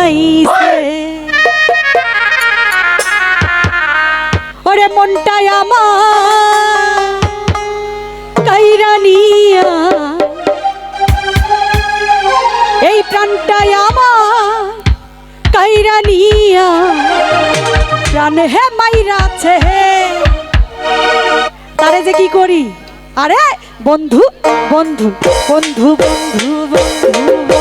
বানাইছে। ওরে মনটাই আমার কাইরানিয়া এই প্রাণটাই আমার কাইরানিয়া প্রাণ হে মাইরাছে হে। তারে যে কি করি? আরে বন্ধু বন্ধু বন্ধু বন্ধু বন্ধু।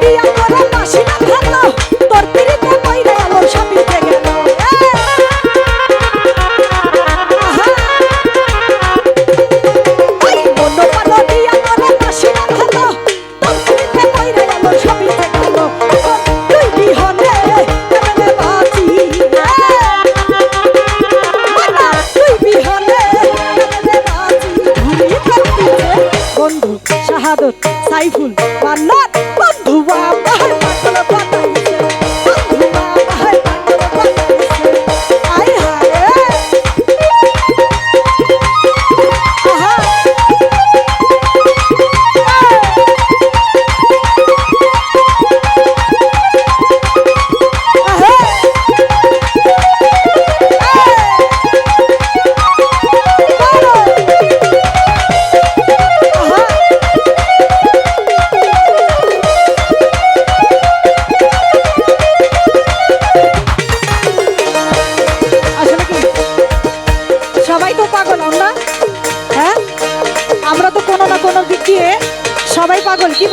দিয়া করো নাসি না ভালো।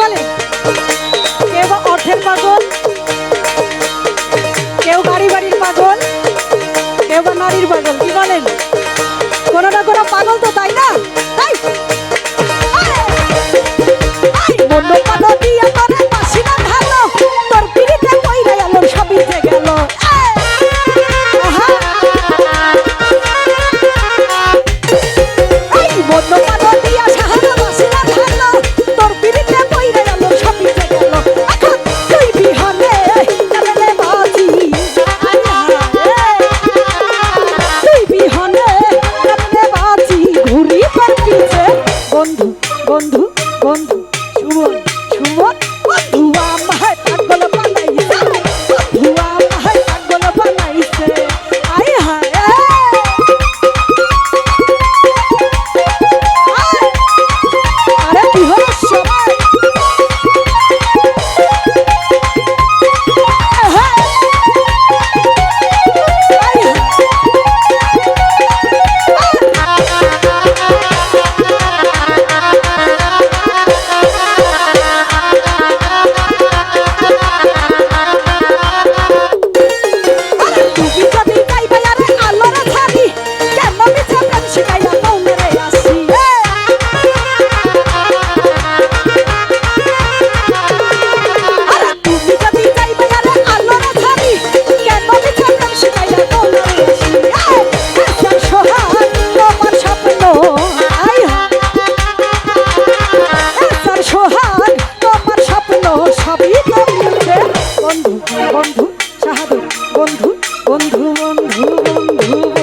vale. বন্ধু বন্ধু